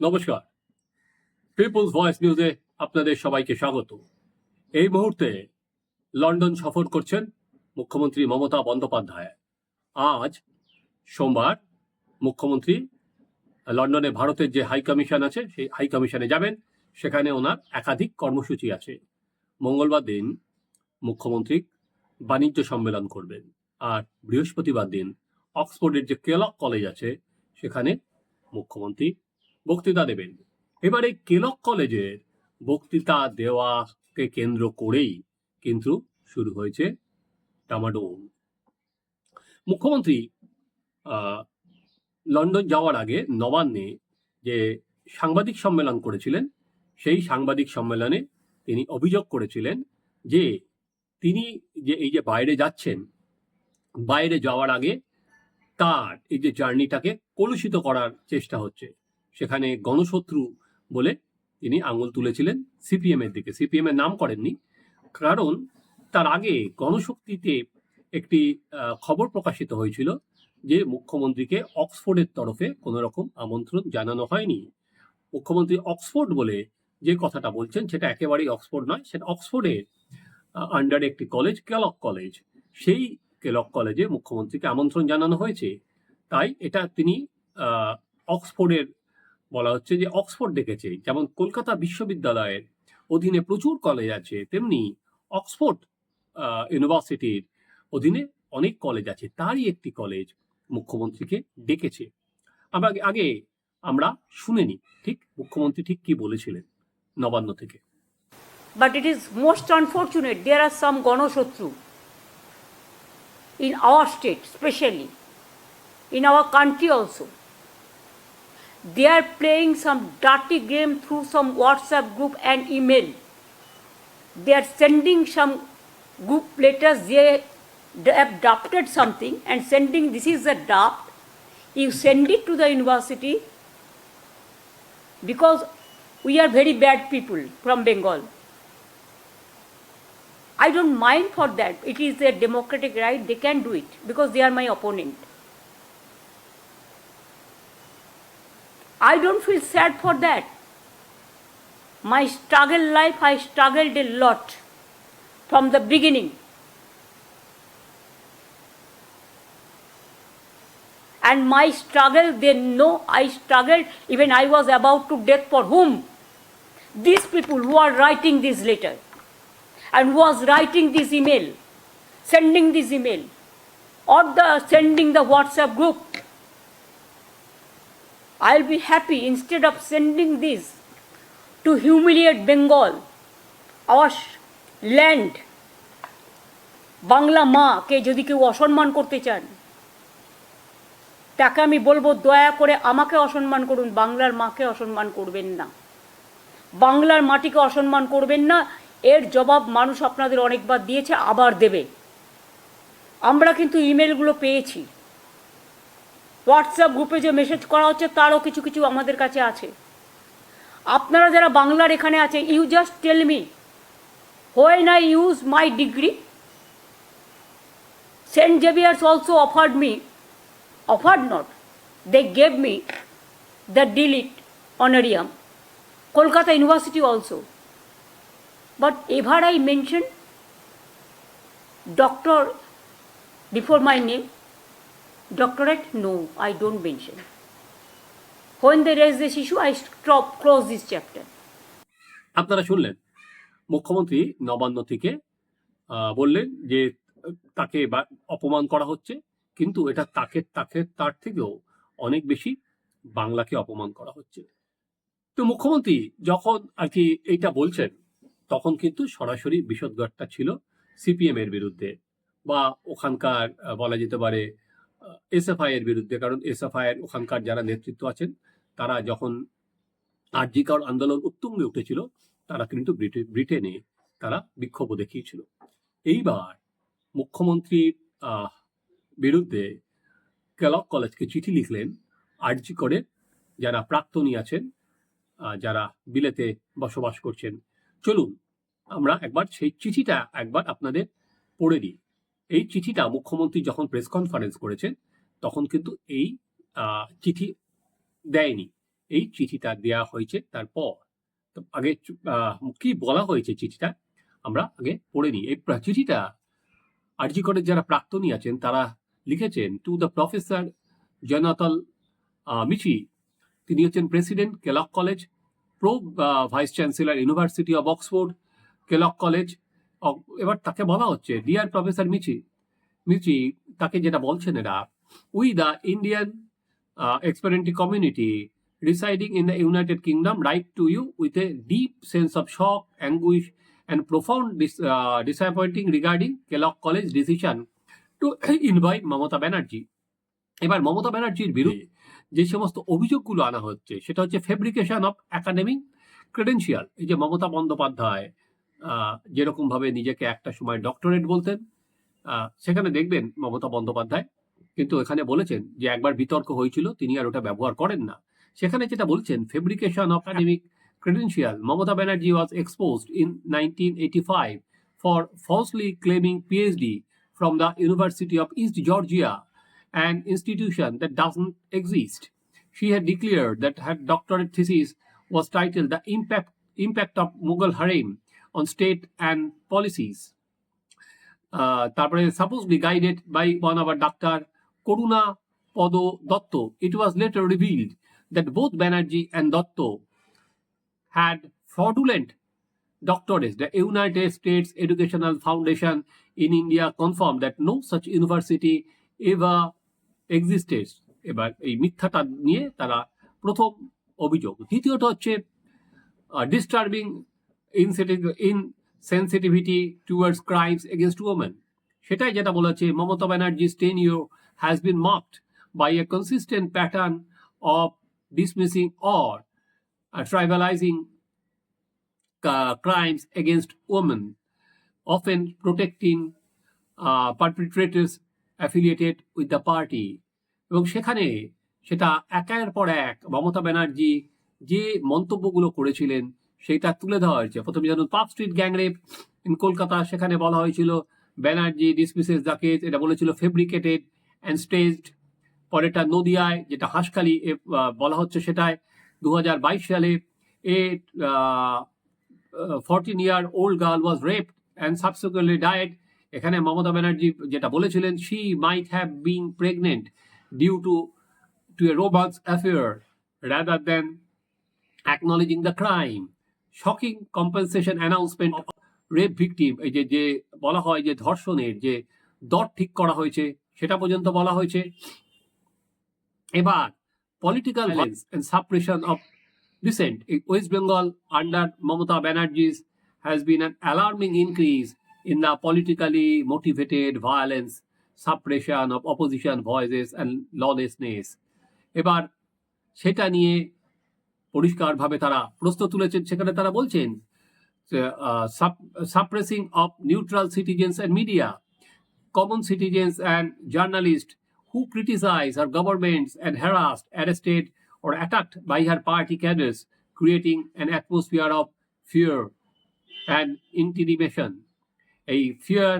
নমস্কার। People's voice নিউজে আপনাদের সবাইকে স্বাগত। এই মুহূর্তে লন্ডন সফর করছেন মুখ্যমন্ত্রী মমতা বন্দ্যোপাধ্যায়। আজ সোমবার মুখ্যমন্ত্রী লন্ডনে ভারতের যে হাই কমিশন আছে, সেই হাই কমিশনে যাবেন। সেখানে ওনার একাধিক কর্মসূচি আছে। মঙ্গলবার দিন মুখ্যমন্ত্রী বাণিজ্য সম্মেলন করবেন। আর বৃহস্পতিবার দিন অক্সফোর্ডের যে কেলক কলেজ আছে, সেখানে মুখ্যমন্ত্রী বক্তৃতা দেবেন। এবারে কেলক কলেজের বক্তৃতা দেওয়াকে কেন্দ্র করেই কিন্তু শুরু হয়েছে টামাডোল মুখ্যমন্ত্রী লন্ডন যাওয়ার আগে নবান্নে যে সাংবাদিক সম্মেলন করেছিলেন, সেই সাংবাদিক সম্মেলনে তিনি অভিযোগ করেছিলেন যে তিনি যে এই যে বাইরে যাচ্ছেন, বাইরে যাওয়ার আগে তার এই যে জার্নিটাকে কলুষিত করার চেষ্টা হচ্ছে। সেখানে গণশত্রু বলে তিনি আঙুল তুলেছিলেন সিপিএম এর দিকে। সিপিএম এর নাম করেননি। কারণ তার আগে গণশক্তিতে একটি খবর প্রকাশিত হয়েছিল যে মুখ্যমন্ত্রীকে অক্সফোর্ডের তরফে কোনো রকম আমন্ত্রণ জানানো হয়নি। মুখ্যমন্ত্রী অক্সফোর্ড বলে যে কথাটা বলছেন সেটা একেবারেই অক্সফোর্ড নয় সেটা অক্সফোর্ডের আন্ডারে একটি কলেজ কেলক কলেজ সেই কেলক কলেজে মুখ্যমন্ত্রীকে আমন্ত্রণ জানানো হয়েছে। তাই এটা তিনি অক্সফোর্ডের বলা হচ্ছে যে অক্সফোর্ড ডেকেছে যেমন কলকাতা বিশ্ববিদ্যালয়ের অধীনে প্রচুর কলেজ আছে তেমনি অক্সফোর্ড ইউনিভার্সিটির অধীনে অনেক কলেজ আছে তারই একটি কলেজ মুখ্যমন্ত্রীকে ডেকেছে আমরা আগে- আমরা শুনেনি ঠিক মুখ্যমন্ত্রী ঠিক কি বলেছিলেন নবান্ন থেকে but it is most unfortunate there are some Ganoshatru in our state, especially in our country also. They are playing some dirty game through some WhatsApp group and email. They are sending some group letters. They have drafted something and sending this is a draft. You send it to the university because we are very bad people from Bengal. I don't mind for that. It is their democratic right. They can do it because they are my opponent. I don't feel sad for that. My struggle life, I struggled a lot from the beginning. And my struggle, they know I struggled, even I was about to death for whom? These people who are writing this letter and was writing this email, sending this email, or the sending the WhatsApp group. I'll be happy instead of sending this to humiliate Bengal, our land. Bangla মাকে যদি কেউ অসম্মান করতে চান তাকে আমি বলব দয়া করে আমাকে অসম্মান করুন বাংলার মাকে অসম্মান করবেন না। বাংলার মাটিকে অসম্মান করবেন না এর জবাব মানুষ আপনাদের অনেকবার দিয়েছে আবার দেবে। আমরা কিন্তু ইমেলগুলো পেয়েছি। হোয়াটসঅ্যাপ গ্রুপে যে মেসেজ করা হচ্ছে তারও কিছু কিছু আমাদের কাছে আছে। আপনারা যারা বাংলার এখানে আছে you just tell me when I use my degree Saint Xavier's also offered me offered not they gave me the DLitt honorarium Kolkata university also but ever I mention doctor before my name, doctorate, no, I don't mention. When they raise this issue, I stop, close this chapter. আপনারা শুনলেন মুখ্যমন্ত্রী নবান্ন থেকে বললেন যে তাকে অপমান করা হচ্ছে কিন্তু এটা তাকে তাকে তার থেকেও অনেক বেশি বাংলাকে অপমান করা হচ্ছে তো মুখ্যমন্ত্রী যখন আর কি এইটা বলছেন তখন কিন্তু সরাসরি বিষোদ্গারটা ছিল সিপিএম এর বিরুদ্ধে বা ওখানকার বলা যেতে পারে এসএফআই এর বিরুদ্ধে, কারণ এসএফআই এর ওখানকার যারা নেতৃত্ব আছেন, তারা যখন আরজিকর আন্দোলন উত্তুঙ্গে উঠেছিল, তারা কিন্তু ব্রিটে- ব্রিটেনে তারা বিক্ষোভ দেখিয়েছিল। এইবার মুখ্যমন্ত্রীর বিরুদ্ধে কেলক কলেজকে চিঠি লিখলেন আরজি করে যারা প্রাক্তনী আছেন যারা বিলেতে বসবাস করছেন। চলুন, আমরা একবার সেই চিঠিটা একবার আপনাদের পড়ে দিই এই চিঠিটা মুখ্যমন্ত্রী যখন প্রেস কনফারেন্স করেছেন, তখন কিন্তু এই চিঠি দেয়নি। এই চিঠিটা দেওয়া হয়েছে তারপর। আগে কি বলা হয়েছে চিঠিটা, আমরা আগে পড়ে নিই। এই চিঠিটা আরজি কলেজ যারা প্রাক্তনী আছেন, তারা লিখেছেন to the professor Jonathan Michie তিনি হচ্ছেন president Kellogg college pro vice chancellor university of Oxford Kellogg college এবার তাকে বলা হচ্ছে ডিয়ার প্রফেসর মিচি মিচি তাকে যেটা বলছেন এরা we the Indian expatriate community residing in the United Kingdom write to you with a deep sense of shock anguish and profound disappointing regarding Kellogg college decision to invite Mamata Banerjee এবার মমতা ব্যানার্জির বিরুদ্ধে যে সমস্ত অভিযোগগুলো আনা হচ্ছে সেটা হচ্ছে ফেব্রিকেশন অফ একাডেমিক ক্রেডেন্সিয়াল এই যে মমতা বন্দ্যোপাধ্যায় যেরকম ভাবে নিজেকে একটা সময় ডক্টরেট বলতেন সেখানে দেখবেন মমতা বন্দ্যোপাধ্যায় কিন্তু এখানে বলেছেন যে একবার বিতর্ক হয়েছিল, তিনি আর ওটা ব্যবহার করেন না। সেখানে যেটা বলছেন fabrication academic credential Mamata Banerjee was expose in nineteen eighty five for falsely claiming PhD from the university of East Georgia and institution that doesn't exist she had declare that had doctorate thesis was title the impact impact of Mughal harem on State and Policies. Uh, তারপরে supposedly guided by one of our doctor Koruna Podo Dotto, it was later revealed that both Banerjee and Dotto had fraudulent doctorates. The United States Educational Foundation in India confirmed that no such university ever existed. এবার এই মিথ্যাটা নিয়ে তারা প্রথম অভিযোগ দ্বিতীয়ত হচ্ছে disturbing insensitivity towards crimes against women সেটাই যেটা বলেছে Mamata Banerjee tenure has been marked by a consistent pattern of dismissing or uh, tribalizing uh, crimes against women, often protecting uh, the party. এবং সেখানে সেটা একের পর এক মমতা ব্যানার্জি যে মন্তব্যগুলো করেছিলেন সেটা তুলে ধরা হয়েছে। প্রথমে যেমন Park Street gang rape in Kolkata, সেখানে বলা হয়েছিল, ব্যানার্জি, ডিসমিসেস দ্য এটা বলেছিল ফেব্রিকেটেড অ্যান্ড স্টেজড পরেরটা নদিয়ায়, যেটা হাসখালি বলা হচ্ছে সেটায়। দু হাজার বাইশ সালে a fourteen year old girl was rape and subsequently died এখানে মমতা ব্যানার্জি যেটা বলেছিলেন she might have being pregnant due to to a romance affair rather than acknowledging the crime shocking compensation announcement rape victim এই যে যে বলা হয় যে ধর্ষণের যে দর ঠিক করা হয়েছে সেটা পর্যন্ত বলা হয়েছে। এবার political violence and suppression of recent এই West Bengal under Mamata Banerjee's has been an alarming increase in the politically motivated violence suppression of opposition voices and lawlessness এবার সেটা নিয়ে পরিষ্কারভাবে তারা প্রস্তুত তুলেছেন। সেখানে তারা বলছেন suppressing of neutral citizens and media, common citizens and journalist who criticise our government and harassed arrested or attacked by her party cadres, creating an atmosphere of fear and intimation এই ফিয়ার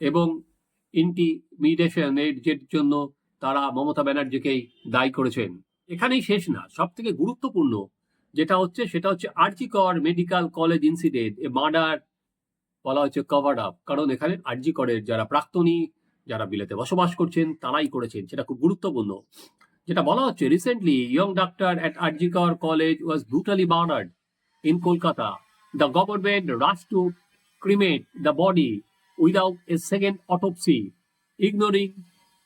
এবং ইন্টিমিডেশনের জন্য তারা মমতা ব্যানার্জিকেই দায়ী করেছেন। এখানেই শেষ না সব থেকে গুরুত্বপূর্ণ যেটা হচ্ছে, সেটা হচ্ছে RG Kar medical college incident a murder বলা হচ্ছে কভার আপ কারণ এখানে আরজি করের যারা প্রাক্তনী, যারা বিলেতে বসবাস করছেন, তারাই করেছেন। সেটা খুব গুরুত্বপূর্ণ। যেটা বলা হচ্ছে recently young doctor at RG Kar college was brutally murdered in Kolkata the government rush to cremate the body without a second autopsy ignoring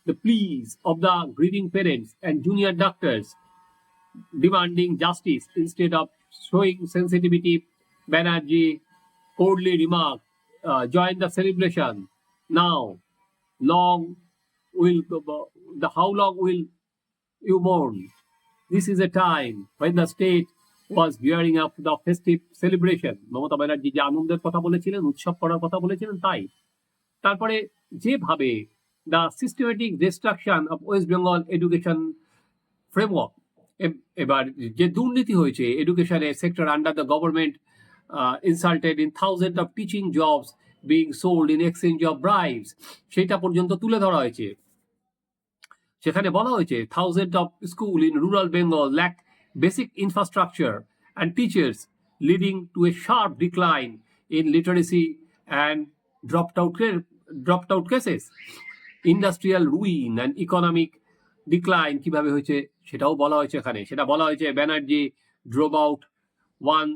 the pleas of the grieving parents and junior doctors. Demanding justice instead of showing sensitivity. Banerjee coldly remarked, uh, join the celebration now. Long will the how long will you mourn? This is a time when the state was gearing up the festive celebration. Mamata Banerjee যে আনন্দের কথা বলেছিলেন উৎসব করার কথা বলেছিলেন তাই তারপরে যেভাবে the systematic destruction of West Bengal education framework এবার যে দুর্নীতি হয়েছে এডুকেশনের sector under the government insulted in thousand of teaching jobs being sold in exchange of bribes সেটা পর্যন্ত তুলে ধরা হয়েছে। সেখানে বলা হয়েছে thousand of school in rural Bengal lack basic infrastructure and teachers, leading to a sharp decline in literacy and dropped out, ca- out cases industrial Industrial and and decline কীভাবে হয়েছে সেটাও বলা হয়েছে এখানে। সেটা বলা হয়েছে Banerjee drove out one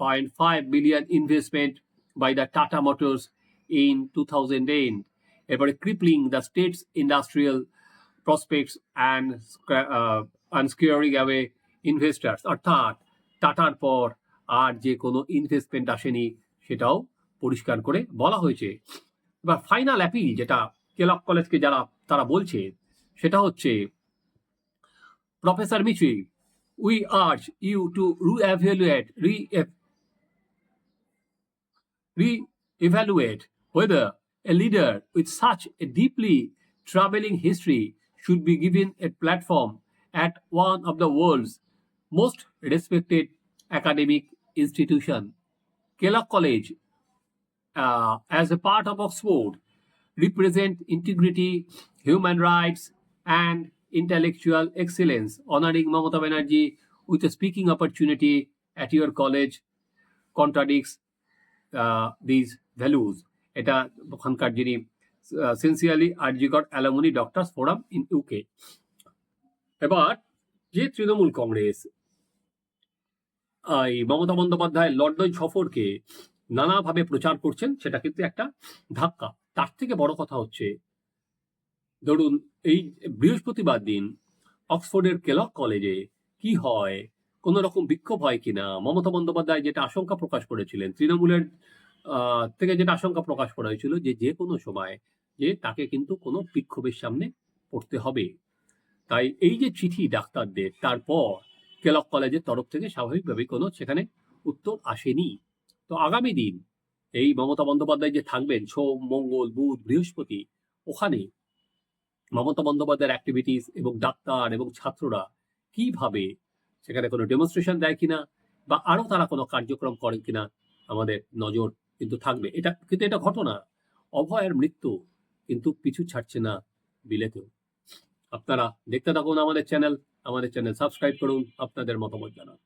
point five billion investment by the Tata motors in two thousand ten এরপরে crippling the states industrial prospects and unsecuring away investors অর্থাৎ টাটার পর আর যে কোনো ইনভেস্টমেন্ট আসেনি সেটাও পরিষ্কার করে বলা হয়েছে। এবার ফাইনাল অ্যাপিল যেটা কেলক কলেজকে যারা, তারা বলছে সেটা হচ্ছে professor Michi we urge you to re-evaluate re re-evaluate whether a leader with such a deeply troubling history should be given a platform at one of the world's most respected academic institution. Kellogg College, uh, as a part of Oxford, represent integrity, human rights, and intellectual excellence, honoring Mamata Banerjee with a speaking opportunity at your college contradicts uh, these values. এটা ওখানকার যিনি sincerely RG Kar alumni doctors forum in UK এবার যে তৃণমূল কংগ্রেস এই Mamata Bandyopadhyay London সফরকে নানাভাবে প্রচার করছেন সেটা কিন্তু একটা ধাক্কা তার থেকে বড় কথা হচ্ছে ধরুন, এই বৃহস্পতিবার দিন অক্সফোর্ডের কেলক কলেজে কি হয়, কোন রকম বিক্ষোভ হয় কিনা? মমতা বন্দ্যোপাধ্যায় যেটা আশঙ্কা প্রকাশ করেছিলেন, তৃণমূলের থেকে যেটা আশঙ্কা প্রকাশ করা হয়েছিল যে যে কোনো সময় যে তাকে কিন্তু কোনো বিক্ষোভের সামনে পড়তে হবে। তাই এই যে চিঠি ডাক্তারদের, তারপর কেলক কলেজের তরফ থেকে স্বাভাবিকভাবেই কোনো সেখানে উত্তর আসেনি। তো আগামী দিন এই মমতা বন্দ্যোপাধ্যায় যে থাকবেন, সোম, মঙ্গল, বুধ, বৃহস্পতি, ওখানে মমতা বন্দ্যোপাধ্যায়ের অ্যাক্টিভিটিস এবং ডাক্তার এবং ছাত্ররা কীভাবে সেখানে কোনো ডেমনস্ট্রেশন দেয় কিনা বা আরও তারা কোনো কার্যক্রম করেন কিনা আমাদের নজর কিন্তু থাকবে। এটা কিন্তু এটা ঘটনা। অভয়ের মৃত্যু কিন্তু পিছু ছাড়ছে না বিলেতেও। আপনারা দেখতে থাকুন আমাদের চ্যানেল আমাদের চ্যানেল সাবস্ক্রাইব করুন, আপনাদের মতামত জানান।